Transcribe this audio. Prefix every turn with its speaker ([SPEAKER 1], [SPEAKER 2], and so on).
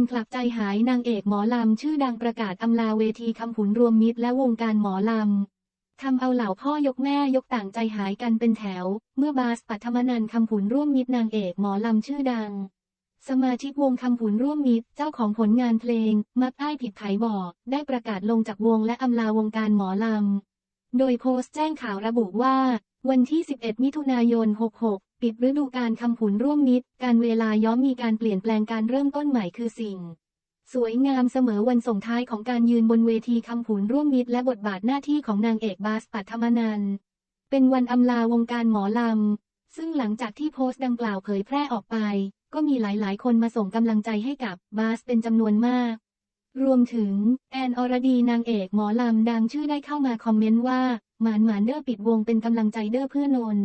[SPEAKER 1] นคลับใจหายนางเอกหมอลำ ชื่อดังประกาศอำลาเวทีคำผุนรวมมิตรและวงการหมอลำ ทำเอาเหล่าพ่อยกแม่ยกต่างใจหายกันเป็นแถว เมื่อบาสปัทมนันคำผุนร่วมมิตรนางเอกหมอลำชื่อดัง สมาชิกวงคำผุนร่วมมิตรเจ้าของผลงานเพลง มักอ้ายผิดไผบอก ได้ประกาศลงจากวงและอำลาวงการหมอลำ โดยโพสต์แจ้งข่าวระบุว่า วันที่ 11 มิถุนายน 66 ปิดฤดูการคำผุนร่วมมิตร การเวลาย้อมมีการเปลี่ยนแปลงการเริ่มต้นใหม่คือสิ่ง สวยงามเสมอวันส่งท้ายของการยืนบนเวทีคำผุนร่วมมิตร และบทบาทหน้าที่ของนางเอกบาสปัทมนันเป็นวันอำลาวงการหมอลำ ซึ่งหลังจากที่โพสต์ดังกล่าวเผยแพร่ออกไป ก็มีหลายๆ คนมาส่งกำลังใจให้กับบาสเป็นจำนวนมาก รวมถึงแอนอรดีนางเอกหมอลำดังชื่อได้เข้ามาคอมเมนต์ว่าหมานหมานเด้อปิดวงเป็นกำลังใจเด้อเพื่อนนน